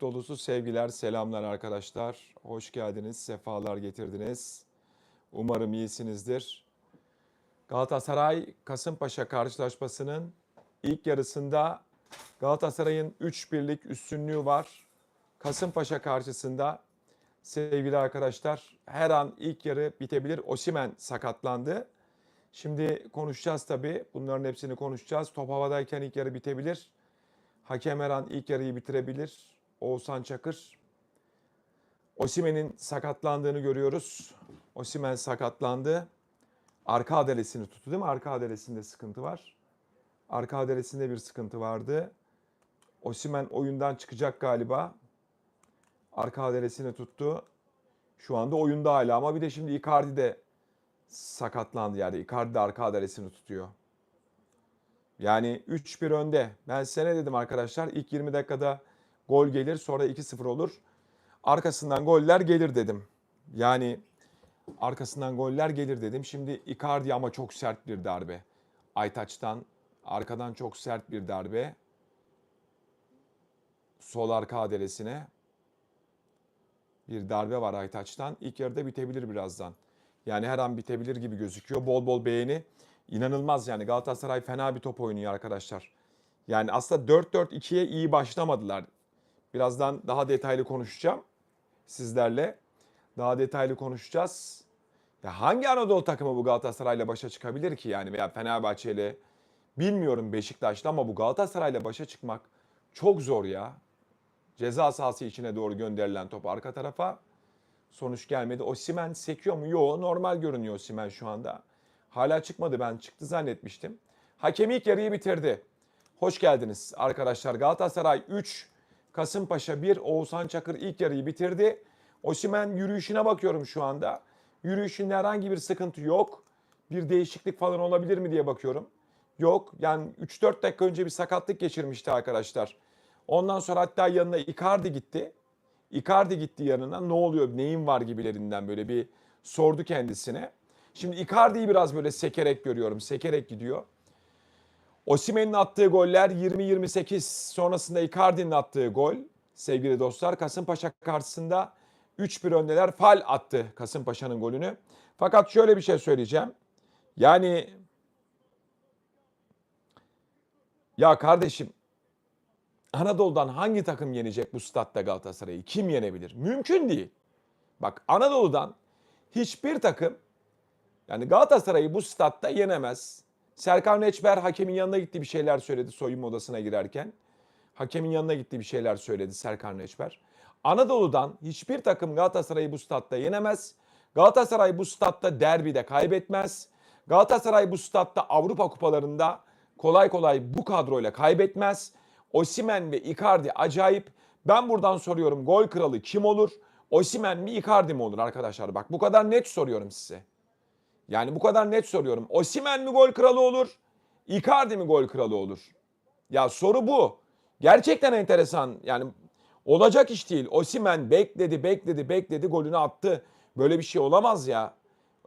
dolusu sevgiler, selamlar arkadaşlar. Hoş geldiniz, sefalar getirdiniz. Umarım iyisinizdir. Galatasaray Kasımpaşa karşılaşmasının ilk yarısında Galatasaray'ın 3 birlik üstünlüğü var. Kasımpaşa karşısında sevgili arkadaşlar her an ilk yarı bitebilir. Osimen sakatlandı. Şimdi konuşacağız tabii. Bunların hepsini konuşacağız. Top havadayken ilk yarı bitebilir. Hakem her an ilk yarıyı bitirebilir. Oğuzhan Çakır. Osimen'in sakatlandığını görüyoruz. Osimen sakatlandı. Arka adalesini tuttu değil mi? Arka adalesinde sıkıntı var. Arka adalesinde bir sıkıntı vardı. Osimen oyundan çıkacak galiba. Arka adalesini tuttu. Şu anda oyunda hala ama bir de şimdi Icardi de sakatlandı yani. Icardi de arka adalesini tutuyor. Yani 3-1 önde. Ben sene dedim arkadaşlar ilk 20 dakikada gol gelir sonra 2-0 olur. Arkasından goller gelir dedim. Yani arkasından goller gelir dedim. Şimdi Icardi ama çok sert bir darbe. Aytaç'tan arkadan çok sert bir darbe. Sol arka adresine bir darbe var Aytaç'tan. İlk yarıda bitebilir birazdan. Yani her an bitebilir gibi gözüküyor. Bol bol beğeni. İnanılmaz yani Galatasaray fena bir top oynuyor arkadaşlar. Yani aslında 4-4-2'ye iyi başlamadılar. Birazdan daha detaylı konuşacağım sizlerle. Daha detaylı konuşacağız. Ya hangi Anadolu takımı bu Galatasaray'la başa çıkabilir ki yani veya Fenerbahçe'yle bilmiyorum Beşiktaş'la ama bu Galatasaray'la başa çıkmak çok zor ya. Ceza sahası içine doğru gönderilen top arka tarafa sonuç gelmedi. Osimen sekiyor mu? Yok normal görünüyor Osimen şu anda. Hala çıkmadı ben çıktı zannetmiştim. Hakem ilk yarıyı bitirdi. Hoş geldiniz arkadaşlar. Galatasaray 3, Kasımpaşa 1, Oğuzhan Çakır ilk yarıyı bitirdi. Osimen yürüyüşüne bakıyorum şu anda. Yürüyüşünde herhangi bir sıkıntı yok. Bir değişiklik falan olabilir mi diye bakıyorum. Yok yani 3-4 dakika önce bir sakatlık geçirmişti arkadaşlar. Ondan sonra hatta yanına Icardi gitti. Icardi gitti yanına ne oluyor neyin var gibilerinden böyle bir sordu kendisine. Şimdi Icardi'yi biraz böyle sekerek görüyorum. Sekerek gidiyor. Osimen'in attığı goller 20-28 sonrasında Icardi'nin attığı gol sevgili dostlar. Kasımpaşa karşısında 3-1 öndeler. Fal attı Kasımpaşa'nın golünü. Fakat şöyle bir şey söyleyeceğim. Yani ya kardeşim Anadolu'dan hangi takım yenecek bu statta Galatasaray'ı? Kim yenebilir? Mümkün değil. Bak Anadolu'dan hiçbir takım yani Galatasaray'ı bu statta yenemez. Serkan Reçber hakemin yanına gitti bir şeyler söyledi soyunma odasına girerken. Hakemin yanına gitti bir şeyler söyledi Serkan Reçber. Anadolu'dan hiçbir takım Galatasaray'ı bu statta yenemez. Galatasaray bu statta derbide kaybetmez. Galatasaray bu statta Avrupa kupalarında kolay kolay bu kadroyla kaybetmez. Osimen ve Icardi acayip. Ben buradan soruyorum gol kralı kim olur? Osimen mi Icardi mi olur arkadaşlar? Bak bu kadar net soruyorum size. Yani bu kadar net soruyorum. Osimen mi gol kralı olur? Icardi mi gol kralı olur? Ya soru bu. Gerçekten enteresan. Yani olacak iş değil. Osimen bekledi, bekledi, bekledi, golünü attı. Böyle bir şey olamaz ya.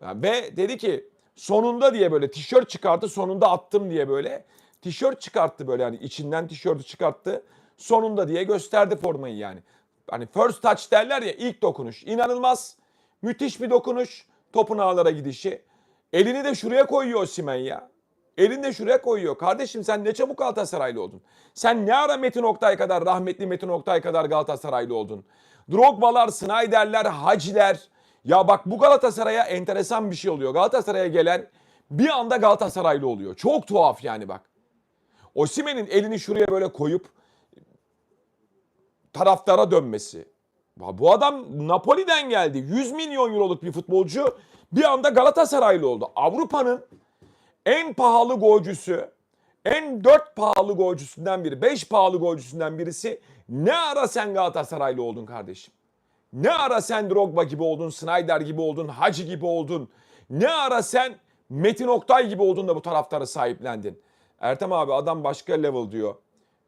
Yani ve dedi ki sonunda diye böyle tişört çıkarttı, sonunda attım diye böyle tişört çıkarttı böyle yani içinden tişörtü çıkarttı. Sonunda diye gösterdi formayı yani. Hani first touch derler ya ilk dokunuş. İnanılmaz. Müthiş bir dokunuş. Topun ağlara gidişi. Elini de şuraya koyuyor Simen ya. Elini de şuraya koyuyor. Kardeşim sen ne çabuk Galatasaraylı oldun. Sen ne ara Metin Oktay kadar, rahmetli Metin Oktay kadar Galatasaraylı oldun. Drogba'lar, Snyder'ler, Haciler. Ya bak bu Galatasaray'a enteresan bir şey oluyor. Galatasaray'a gelen bir anda Galatasaraylı oluyor. Çok tuhaf yani bak. Osimen'in elini şuraya böyle koyup taraftara dönmesi. Bu adam Napoli'den geldi. 100 milyon euroluk bir futbolcu bir anda Galatasaraylı oldu. Avrupa'nın en pahalı golcüsü, en 4 pahalı golcüsünden biri, 5 pahalı golcüsünden birisi. Ne ara sen Galatasaraylı oldun kardeşim? Ne ara sen Drogba gibi oldun, Snyder gibi oldun, Hacı gibi oldun? Ne ara sen Metin Oktay gibi oldun da bu taraftarı sahiplendin? Ertem abi adam başka level diyor.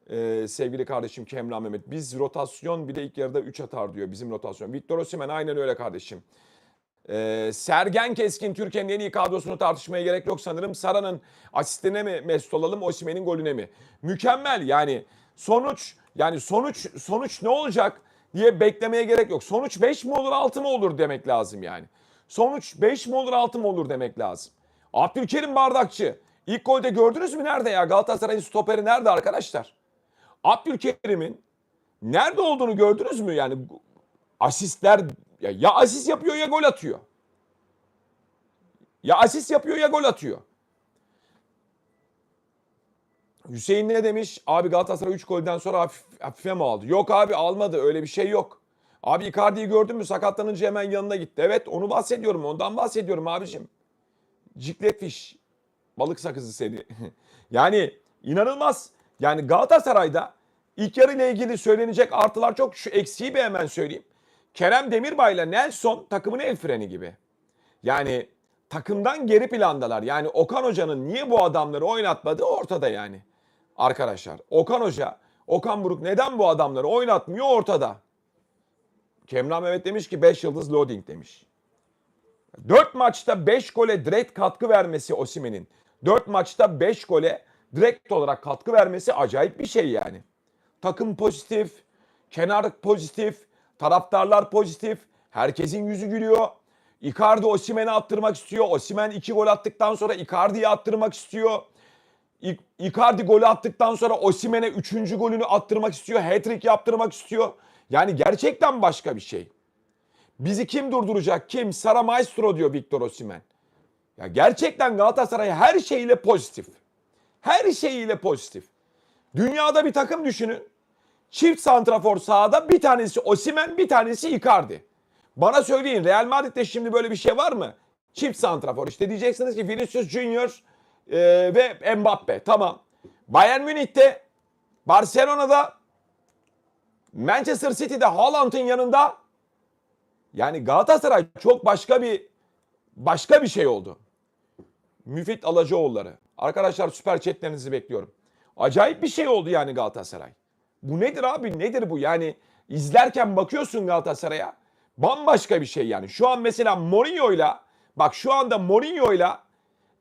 Ee, sevgili kardeşim Kemran Mehmet. Biz rotasyon bile ilk yarıda 3 atar diyor bizim rotasyon. Victor Osimhen aynen öyle kardeşim. Ee, Sergen Keskin Türkiye'nin en iyi kadrosunu tartışmaya gerek yok sanırım. Sara'nın asistine mi mesut olalım Osimhen'in golüne mi? Mükemmel yani sonuç yani sonuç sonuç ne olacak diye beklemeye gerek yok. Sonuç 5 mi olur 6 mı olur demek lazım yani. Sonuç 5 mi olur 6 mı olur demek lazım. Abdülkerim Bardakçı ilk golde gördünüz mü nerede ya Galatasaray'ın stoperi nerede arkadaşlar? Abdülkerim'in nerede olduğunu gördünüz mü? Yani asistler ya, ya asist yapıyor ya gol atıyor. Ya asist yapıyor ya gol atıyor. Hüseyin ne demiş? Abi Galatasaray 3 golden sonra hafif, hafife mi aldı? Yok abi almadı öyle bir şey yok. Abi Icardi'yi gördün mü sakatlanınca hemen yanına gitti. Evet onu bahsediyorum ondan bahsediyorum abicim. Cikletfiş. Balık sakızı seni. yani inanılmaz. Yani Galatasaray'da ilk yarı ile ilgili söylenecek artılar çok. Şu eksiği bir hemen söyleyeyim. Kerem Demirbay ile Nelson takımın el freni gibi. Yani takımdan geri plandalar. Yani Okan Hoca'nın niye bu adamları oynatmadığı ortada yani. Arkadaşlar Okan Hoca, Okan Buruk neden bu adamları oynatmıyor ortada. Kemran Mehmet demiş ki 5 yıldız loading demiş. 4 maçta 5 gole direkt katkı vermesi Osimen'in. 4 maçta 5 gole direkt olarak katkı vermesi acayip bir şey yani. Takım pozitif, kenar pozitif, taraftarlar pozitif, herkesin yüzü gülüyor. Icardi Osimen'e attırmak istiyor. Osimen 2 gol attıktan sonra Icardi'ye attırmak istiyor. Icardi golü attıktan sonra Osimen'e 3. golünü attırmak istiyor. Hat-trick yaptırmak istiyor. Yani gerçekten başka bir şey. Bizi kim durduracak? Kim? Sara Maestro diyor Victor Osimhen. Ya gerçekten Galatasaray her şeyiyle pozitif. Her şeyiyle pozitif. Dünyada bir takım düşünün. Çift santrafor sahada bir tanesi Osimhen, bir tanesi Icardi. Bana söyleyin Real Madrid'de şimdi böyle bir şey var mı? Çift santrafor. İşte diyeceksiniz ki Vinicius Junior e, ve Mbappe. Tamam. Bayern Münih'te, Barcelona'da, Manchester City'de Haaland'ın yanında yani Galatasaray çok başka bir başka bir şey oldu. Müfit Alacıoğulları. Arkadaşlar süper chatlerinizi bekliyorum. Acayip bir şey oldu yani Galatasaray. Bu nedir abi? Nedir bu? Yani izlerken bakıyorsun Galatasaray'a. Bambaşka bir şey yani. Şu an mesela Mourinho'yla bak şu anda Mourinho'yla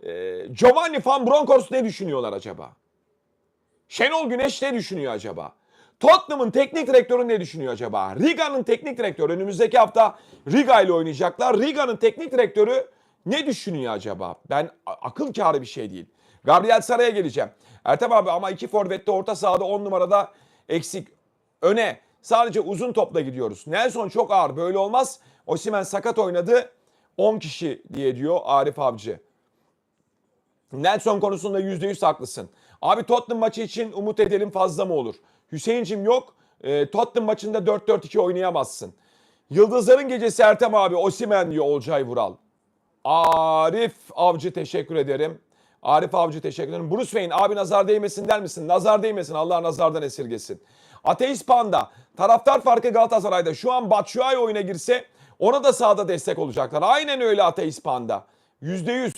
e, Giovanni Van Bronckhorst ne düşünüyorlar acaba? Şenol Güneş ne düşünüyor acaba? Tottenham'ın teknik direktörü ne düşünüyor acaba? Riga'nın teknik direktörü önümüzdeki hafta Riga ile oynayacaklar. Riga'nın teknik direktörü ne düşünüyor acaba? Ben akıl kârı bir şey değil. Gabriel Saray'a geleceğim. Ertem abi ama iki forvette orta sahada 10 numarada eksik. Öne sadece uzun topla gidiyoruz. Nelson çok ağır böyle olmaz. Osimhen sakat oynadı. 10 kişi diye diyor Arif Avcı. Nelson konusunda %100 haklısın. Abi Tottenham maçı için umut edelim fazla mı olur? Hüseyin'cim yok. E, Tottenham maçında 4-4-2 oynayamazsın. Yıldızların gecesi Ertem abi Osimen diyor Olcay Vural. Arif Avcı teşekkür ederim. Arif Avcı teşekkür ederim. Bruce Wayne abi nazar değmesin der misin? Nazar değmesin Allah nazardan esirgesin. Ateist Panda taraftar farkı Galatasaray'da şu an Batshuayi oyuna girse ona da sahada destek olacaklar. Aynen öyle Ateist Panda. %100.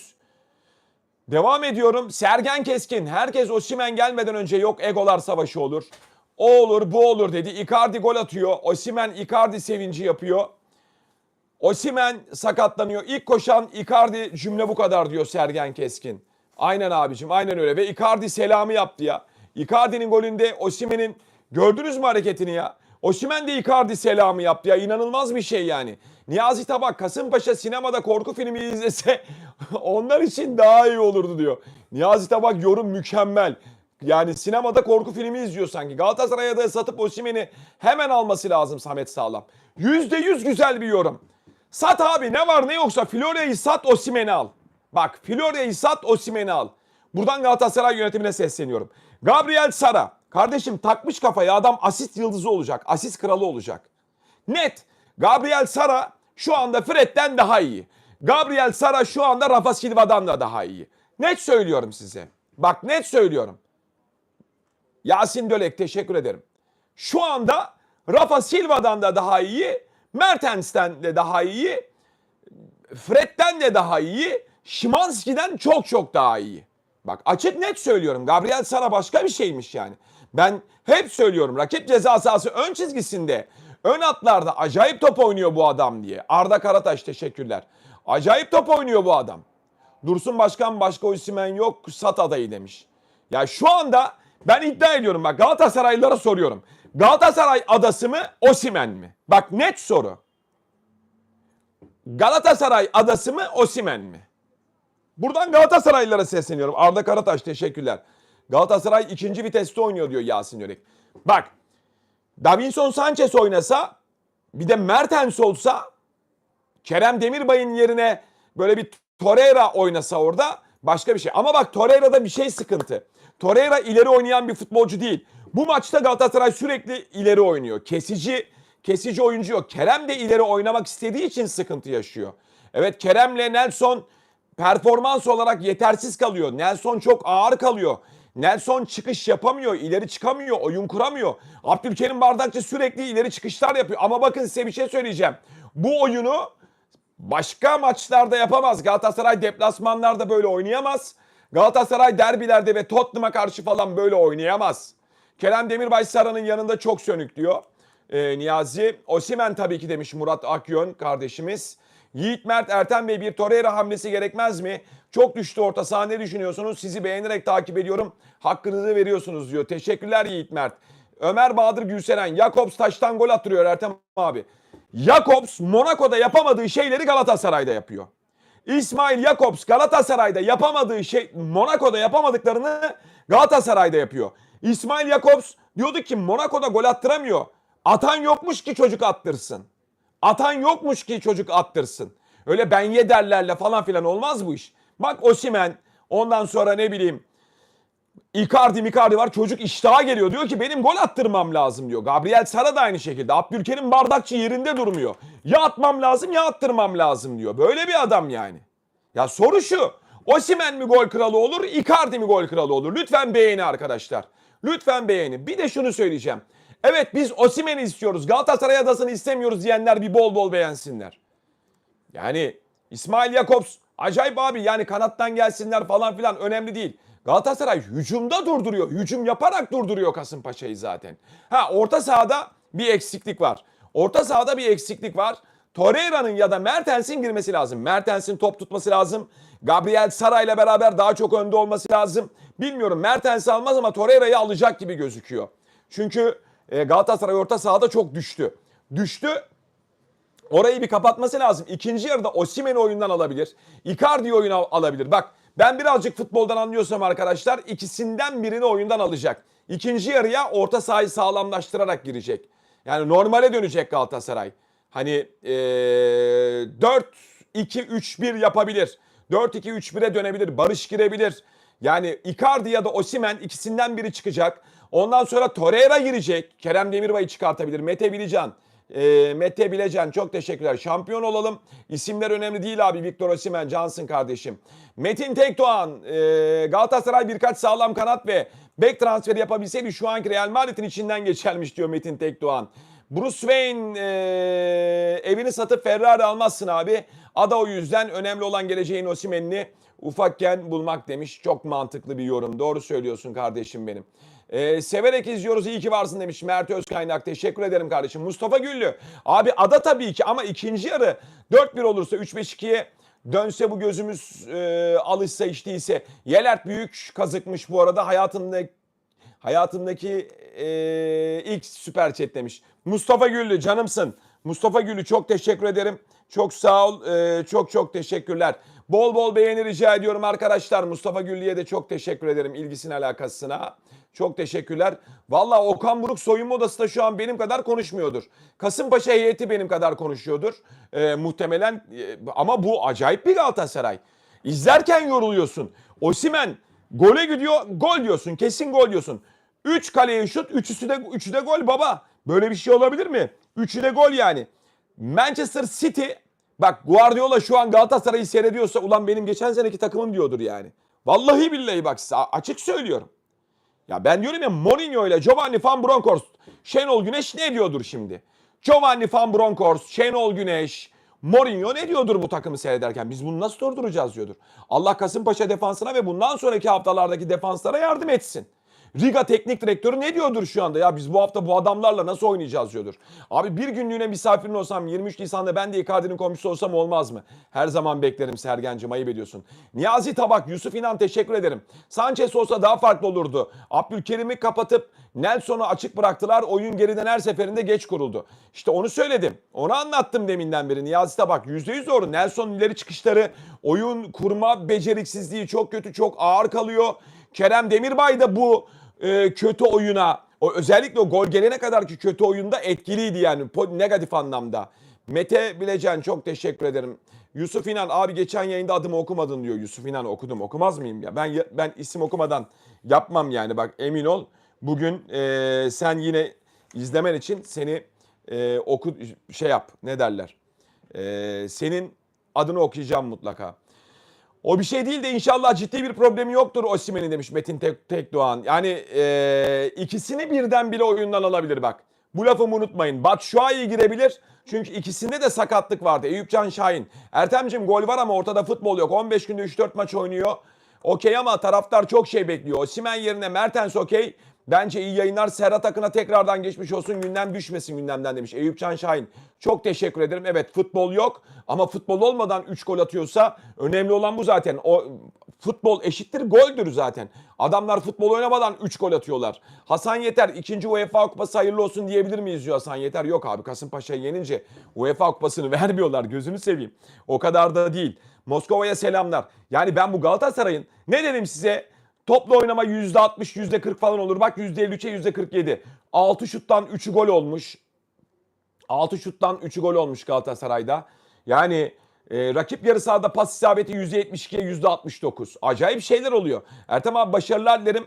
Devam ediyorum. Sergen Keskin. Herkes Osimen gelmeden önce yok egolar savaşı olur. O olur bu olur dedi. Icardi gol atıyor. Osimen Icardi sevinci yapıyor. Osimen sakatlanıyor. İlk koşan Icardi cümle bu kadar diyor Sergen Keskin. Aynen abicim aynen öyle. Ve Icardi selamı yaptı ya. Icardi'nin golünde Osimen'in gördünüz mü hareketini ya? Osimen de Icardi selamı yaptı ya. İnanılmaz bir şey yani. Niyazi Tabak Kasımpaşa sinemada korku filmi izlese onlar için daha iyi olurdu diyor. Niyazi Tabak yorum mükemmel. Yani sinemada korku filmi izliyor sanki. Galatasaray'a da satıp Osimhen'i hemen alması lazım Samet Sağlam. %100 güzel bir yorum. Sat abi ne var ne yoksa Florya'yı sat Osimhen'i al. Bak Florya'yı sat Osimhen'i al. Buradan Galatasaray yönetimine sesleniyorum. Gabriel Sara. Kardeşim takmış kafaya adam asist yıldızı olacak. Asist kralı olacak. Net. Gabriel Sara şu anda Fred'den daha iyi. Gabriel Sara şu anda Rafa Silva'dan da daha iyi. Net söylüyorum size. Bak net söylüyorum. Yasin Dölek teşekkür ederim. Şu anda Rafa Silva'dan da daha iyi, Mertens'ten de daha iyi, Fred'den de daha iyi, Şimanski'den çok çok daha iyi. Bak açık net söylüyorum. Gabriel Sara başka bir şeymiş yani. Ben hep söylüyorum rakip ceza sahası ön çizgisinde, ön hatlarda acayip top oynuyor bu adam diye. Arda Karataş teşekkürler. Acayip top oynuyor bu adam. Dursun Başkan başka Osimhen yok sat adayı demiş. Ya şu anda Ben iddia ediyorum bak Galatasaraylılara soruyorum. Galatasaray adası mı Osimen mi? Bak net soru. Galatasaray adası mı Osimen mi? Buradan Galatasaraylılara sesleniyorum. Arda Karataş teşekkürler. Galatasaray ikinci viteste oynuyor diyor Yasin Yörek. Bak Davinson Sanchez oynasa bir de Mertens olsa Kerem Demirbay'ın yerine böyle bir Torreira oynasa orada başka bir şey. Ama bak Torreira'da bir şey sıkıntı. Torreira ileri oynayan bir futbolcu değil. Bu maçta Galatasaray sürekli ileri oynuyor. Kesici kesici oyuncu yok. Kerem de ileri oynamak istediği için sıkıntı yaşıyor. Evet Kerem'le Nelson performans olarak yetersiz kalıyor. Nelson çok ağır kalıyor. Nelson çıkış yapamıyor, ileri çıkamıyor, oyun kuramıyor. Abdülkerim Bardakçı sürekli ileri çıkışlar yapıyor. Ama bakın size bir şey söyleyeceğim. Bu oyunu başka maçlarda yapamaz. Galatasaray deplasmanlarda böyle oynayamaz. Galatasaray derbilerde ve Tottenham'a karşı falan böyle oynayamaz. Kerem Demirbay Sara'nın yanında çok sönük diyor. Ee, Niyazi. Osimen tabii ki demiş Murat Akyön kardeşimiz. Yiğit Mert Erten Bey bir Torreira hamlesi gerekmez mi? Çok düştü orta saha ne düşünüyorsunuz? Sizi beğenerek takip ediyorum. Hakkınızı veriyorsunuz diyor. Teşekkürler Yiğit Mert. Ömer Bahadır Gülseren. Jakobs taştan gol attırıyor Ertem abi. Jakobs Monaco'da yapamadığı şeyleri Galatasaray'da yapıyor. İsmail Jakobs Galatasaray'da yapamadığı şey Monaco'da yapamadıklarını Galatasaray'da yapıyor. İsmail Jakobs diyordu ki Monaco'da gol attıramıyor. Atan yokmuş ki çocuk attırsın. Atan yokmuş ki çocuk attırsın. Öyle ben yederlerle falan filan olmaz bu iş. Bak Osimen ondan sonra ne bileyim Icardi Micardi var çocuk iştaha geliyor. Diyor ki benim gol attırmam lazım diyor. Gabriel Sara da aynı şekilde. Abdülkerim Bardakçı yerinde durmuyor. Ya atmam lazım ya attırmam lazım diyor. Böyle bir adam yani. Ya soru şu. Osimen mi gol kralı olur, Icardi mi gol kralı olur? Lütfen beğeni arkadaşlar. Lütfen beğeni. Bir de şunu söyleyeceğim. Evet biz Osimen'i istiyoruz. Galatasaray adasını istemiyoruz diyenler bir bol bol beğensinler. Yani İsmail Jakobs acayip abi yani kanattan gelsinler falan filan önemli değil. Galatasaray hücumda durduruyor. Hücum yaparak durduruyor Kasımpaşa'yı zaten. Ha orta sahada bir eksiklik var. Orta sahada bir eksiklik var. Torreira'nın ya da Mertens'in girmesi lazım. Mertens'in top tutması lazım. Gabriel Sara beraber daha çok önde olması lazım. Bilmiyorum Mertens almaz ama Torreira'yı alacak gibi gözüküyor. Çünkü e, Galatasaray orta sahada çok düştü. Düştü Orayı bir kapatması lazım. İkinci yarıda Osimhen'i oyundan alabilir. Icardi'yi oyuna alabilir. Bak ben birazcık futboldan anlıyorsam arkadaşlar ikisinden birini oyundan alacak. İkinci yarıya orta sahayı sağlamlaştırarak girecek. Yani normale dönecek Galatasaray. Hani ee, 4-2-3-1 yapabilir. 4-2-3-1'e dönebilir. Barış girebilir. Yani Icardi ya da Osimen ikisinden biri çıkacak. Ondan sonra Torreira girecek. Kerem Demirbay'ı çıkartabilir. Mete Bilican. E, Mete Bilecen çok teşekkürler. Şampiyon olalım. İsimler önemli değil abi. Victor Osimhen, Cansın kardeşim. Metin Tekdoğan, e, Galatasaray birkaç sağlam kanat ve bek transferi yapabilseydi şu anki Real Madrid'in içinden geçermiş diyor Metin Tekdoğan. Bruce Wayne e, evini satıp Ferrari almazsın abi. Ada o yüzden önemli olan geleceğin Osimhen'ini ufakken bulmak demiş. Çok mantıklı bir yorum. Doğru söylüyorsun kardeşim benim. Ee, severek izliyoruz iyi ki varsın demiş Mert Özkaynak. Teşekkür ederim kardeşim. Mustafa Güllü. Abi ada tabii ki ama ikinci yarı 4-1 olursa 3-5-2'ye dönse bu gözümüz e, alışsa içtiyse. Yelert büyük kazıkmış bu arada hayatında hayatımdaki e, ilk süper chat demiş. Mustafa Güllü canımsın. Mustafa Güllü çok teşekkür ederim. Çok sağ ol. E, çok çok teşekkürler. Bol bol beğeni rica ediyorum arkadaşlar. Mustafa Güllü'ye de çok teşekkür ederim ilgisine alakasına. Çok teşekkürler. Valla Okan Buruk soyunma odası da şu an benim kadar konuşmuyordur. Kasımpaşa heyeti benim kadar konuşuyordur. Ee, muhtemelen e, ama bu acayip bir Galatasaray. İzlerken yoruluyorsun. Osimen gole gidiyor gol diyorsun. Kesin gol diyorsun. 3 kaleye şut, üçüsü de, üçü de gol baba. Böyle bir şey olabilir mi? Üçü de gol yani. Manchester City bak Guardiola şu an Galatasaray'ı seyrediyorsa ulan benim geçen seneki takımım diyordur yani. Vallahi billahi bak açık söylüyorum. Ya ben diyorum ya Mourinho ile Giovanni Van Bronckhorst, Şenol Güneş ne diyordur şimdi? Giovanni Van Bronckhorst, Şenol Güneş, Mourinho ne diyordur bu takımı seyrederken? Biz bunu nasıl durduracağız diyordur. Allah Kasımpaşa defansına ve bundan sonraki haftalardaki defanslara yardım etsin. Riga teknik direktörü ne diyordur şu anda? Ya biz bu hafta bu adamlarla nasıl oynayacağız diyordur. Abi bir günlüğüne misafirin olsam 23 Nisan'da ben de Icardi'nin komşusu olsam olmaz mı? Her zaman beklerim Sergen'cim ayıp ediyorsun. Niyazi Tabak, Yusuf İnan teşekkür ederim. Sanchez olsa daha farklı olurdu. Abdülkerim'i kapatıp Nelson'u açık bıraktılar. Oyun geriden her seferinde geç kuruldu. İşte onu söyledim. Onu anlattım deminden beri. Niyazi Tabak %100 doğru. Nelson'un ileri çıkışları, oyun kurma beceriksizliği çok kötü, çok ağır kalıyor. Kerem Demirbay da bu e, kötü oyuna, o özellikle o gol gelene kadarki kötü oyunda etkiliydi yani negatif anlamda. Mete Bilecen çok teşekkür ederim. Yusuf İnan abi geçen yayında adımı okumadın diyor. Yusuf İnan okudum. Okumaz mıyım ya? Ben ben isim okumadan yapmam yani bak emin ol. Bugün e, sen yine izlemen için seni e, oku şey yap ne derler. E, senin adını okuyacağım mutlaka. O bir şey değil de inşallah ciddi bir problemi yoktur Osimhen'in demiş Metin Tek, Tekdoğan. Yani e, ikisini birden bile oyundan alabilir bak. Bu lafımı unutmayın. Batshuayi girebilir. Çünkü ikisinde de sakatlık vardı. Eyüpcan Şahin. Ertem'cim gol var ama ortada futbol yok. 15 günde 3-4 maç oynuyor. Okey ama taraftar çok şey bekliyor. Osimhen yerine Mertens okey. Bence iyi yayınlar. Serhat Akın'a tekrardan geçmiş olsun. Gündem düşmesin gündemden demiş. Eyüpcan Şahin. Çok teşekkür ederim. Evet futbol yok ama futbol olmadan 3 gol atıyorsa önemli olan bu zaten. O futbol eşittir goldür zaten. Adamlar futbol oynamadan 3 gol atıyorlar. Hasan Yeter ikinci UEFA Kupası hayırlı olsun diyebilir miyiz diyor Hasan Yeter. Yok abi Kasımpaşa'yı yenince UEFA Kupası'nı vermiyorlar gözünü seveyim. O kadar da değil. Moskova'ya selamlar. Yani ben bu Galatasaray'ın ne dedim size? Topla oynama %60, %40 falan olur. Bak %53'e %47. 6 şuttan 3'ü gol olmuş. 6 şuttan 3'ü gol olmuş Galatasaray'da. Yani e, rakip yarı sahada pas isabeti %72'ye %69. Acayip şeyler oluyor. Ertem abi başarılar dilerim.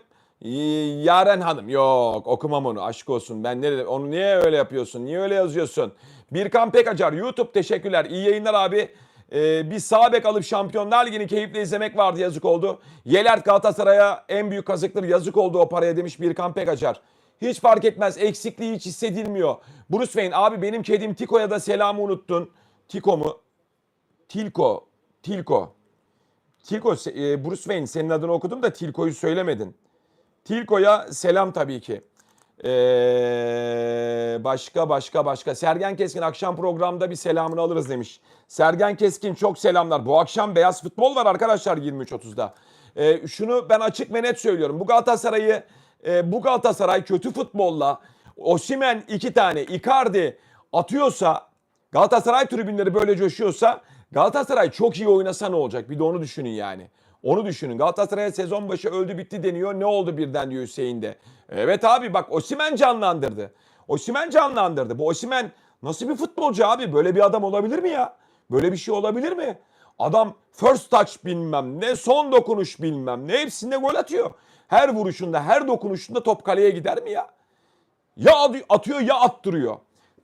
Yaren Hanım yok okumam onu aşk olsun. Ben ne onu niye öyle yapıyorsun? Niye öyle yazıyorsun? Birkan Pekacar YouTube teşekkürler. İyi yayınlar abi. Ee, bir sağ bek alıp Şampiyonlar Ligi'ni keyifle izlemek vardı yazık oldu. Yelert Galatasaray'a en büyük kazıktır yazık oldu o paraya demiş Birkan Pekacar. Hiç fark etmez eksikliği hiç hissedilmiyor. Bruce Wayne abi benim kedim Tiko'ya da selamı unuttun. Tiko mu? Tilko. Tilko. Tilko e, Bruce Wayne senin adını okudum da Tilko'yu söylemedin. Tilko'ya selam tabii ki. Ee, başka başka başka. Sergen Keskin akşam programda bir selamını alırız demiş. Sergen Keskin çok selamlar. Bu akşam beyaz futbol var arkadaşlar 23.30'da. Ee, şunu ben açık ve net söylüyorum. Bu Galatasaray'ı e, bu Galatasaray kötü futbolla Osimen iki tane Icardi atıyorsa Galatasaray tribünleri böyle coşuyorsa Galatasaray çok iyi oynasa ne olacak? Bir de onu düşünün yani. Onu düşünün. Galatasaray sezon başı öldü bitti deniyor. Ne oldu birden diyor Hüseyin de. Evet abi bak Osimen canlandırdı. Osimen canlandırdı. Bu Osimen nasıl bir futbolcu abi? Böyle bir adam olabilir mi ya? Böyle bir şey olabilir mi? Adam first touch bilmem ne, son dokunuş bilmem ne hepsinde gol atıyor. Her vuruşunda, her dokunuşunda top kaleye gider mi ya? Ya atıyor ya attırıyor.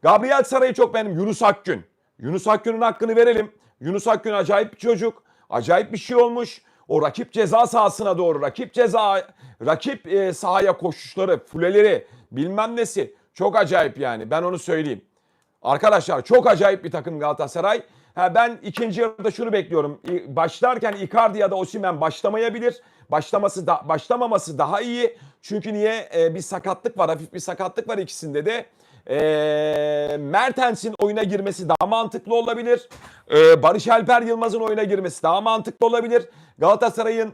Gabriel Saray'ı çok benim. Yunus Akgün. Yunus Akgün'ün hakkını verelim. Yunus Akgün acayip bir çocuk. Acayip bir şey olmuş. O rakip ceza sahasına doğru, rakip ceza, rakip e, sahaya koşuşları, fuleleri, bilmem nesi. Çok acayip yani. Ben onu söyleyeyim. Arkadaşlar çok acayip bir takım Galatasaray. Ha, ben ikinci yarıda şunu bekliyorum. Başlarken Icardi ya da Osimhen başlamayabilir. Başlaması da başlamaması daha iyi. Çünkü niye? Ee, bir sakatlık var, hafif bir sakatlık var ikisinde de. Ee, Mertens'in oyuna girmesi daha mantıklı olabilir. Ee, Barış Alper Yılmaz'ın oyuna girmesi daha mantıklı olabilir. Galatasaray'ın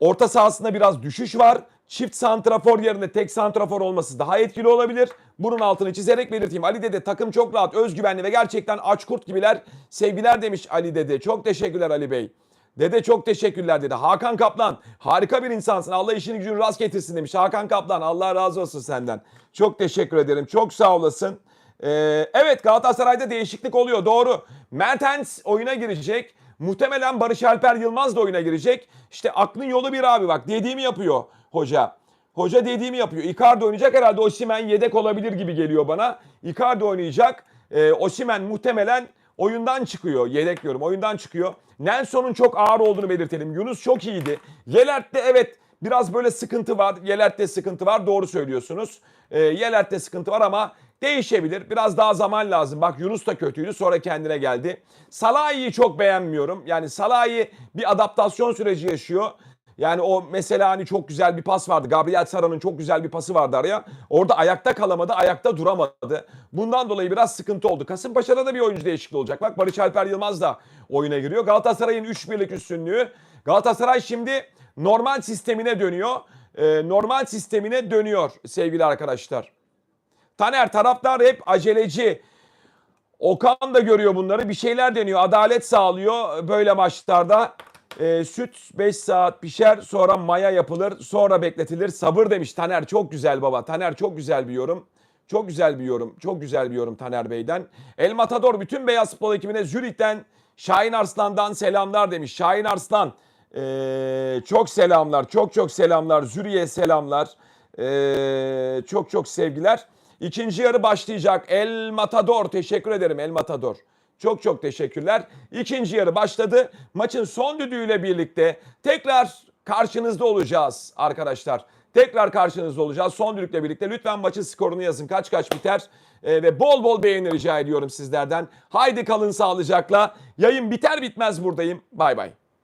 Orta sahasında biraz düşüş var. Çift santrafor yerine tek santrafor olması daha etkili olabilir. Bunun altını çizerek belirteyim. Ali Dede takım çok rahat, özgüvenli ve gerçekten aç kurt gibiler. Sevgiler demiş Ali Dede. Çok teşekkürler Ali Bey. Dede çok teşekkürler dedi. Hakan Kaplan harika bir insansın. Allah işini gücünü rast getirsin demiş. Hakan Kaplan Allah razı olsun senden. Çok teşekkür ederim. Çok sağ olasın. Ee, evet Galatasaray'da değişiklik oluyor doğru. Mertens oyuna girecek. Muhtemelen Barış Alper Yılmaz da oyuna girecek. İşte aklın yolu bir abi bak dediğimi yapıyor hoca. Hoca dediğimi yapıyor. Icardi oynayacak herhalde Osimhen yedek olabilir gibi geliyor bana. Icardi oynayacak. Ee, Osimhen muhtemelen oyundan çıkıyor. Yedek diyorum oyundan çıkıyor. Nelson'un çok ağır olduğunu belirtelim. Yunus çok iyiydi. Yelert'te evet biraz böyle sıkıntı var. Yelert'te sıkıntı var doğru söylüyorsunuz. Ee, Yelert'te sıkıntı var ama Değişebilir. Biraz daha zaman lazım. Bak Yunus da kötüydü. Sonra kendine geldi. Salah'ı çok beğenmiyorum. Yani Salah'ı bir adaptasyon süreci yaşıyor. Yani o mesela hani çok güzel bir pas vardı. Gabriel Sara'nın çok güzel bir pası vardı araya. Orada ayakta kalamadı, ayakta duramadı. Bundan dolayı biraz sıkıntı oldu. Kasımpaşa'da da bir oyuncu değişikliği olacak. Bak Barış Alper Yılmaz da oyuna giriyor. Galatasaray'ın 3 birlik üstünlüğü. Galatasaray şimdi normal sistemine dönüyor. Ee, normal sistemine dönüyor sevgili arkadaşlar. Taner taraftar hep aceleci. Okan da görüyor bunları. Bir şeyler deniyor. Adalet sağlıyor böyle maçlarda. Ee, süt 5 saat pişer sonra maya yapılır sonra bekletilir. Sabır demiş Taner çok güzel baba. Taner çok güzel bir yorum. Çok güzel bir yorum. Çok güzel bir yorum Taner Bey'den. El Matador bütün Beyaz Futbol ekibine Zürih'ten Şahin Arslan'dan selamlar demiş. Şahin Arslan ee, çok selamlar. Çok çok selamlar. Zürih'e selamlar. Ee, çok çok sevgiler. İkinci yarı başlayacak. El Matador teşekkür ederim El Matador. Çok çok teşekkürler. İkinci yarı başladı. Maçın son düdüğüyle birlikte tekrar karşınızda olacağız arkadaşlar. Tekrar karşınızda olacağız. Son düdükle birlikte lütfen maçın skorunu yazın. Kaç kaç biter. Ee, ve bol bol beğeni rica ediyorum sizlerden. Haydi kalın sağlıcakla. Yayın biter bitmez buradayım. Bay bay.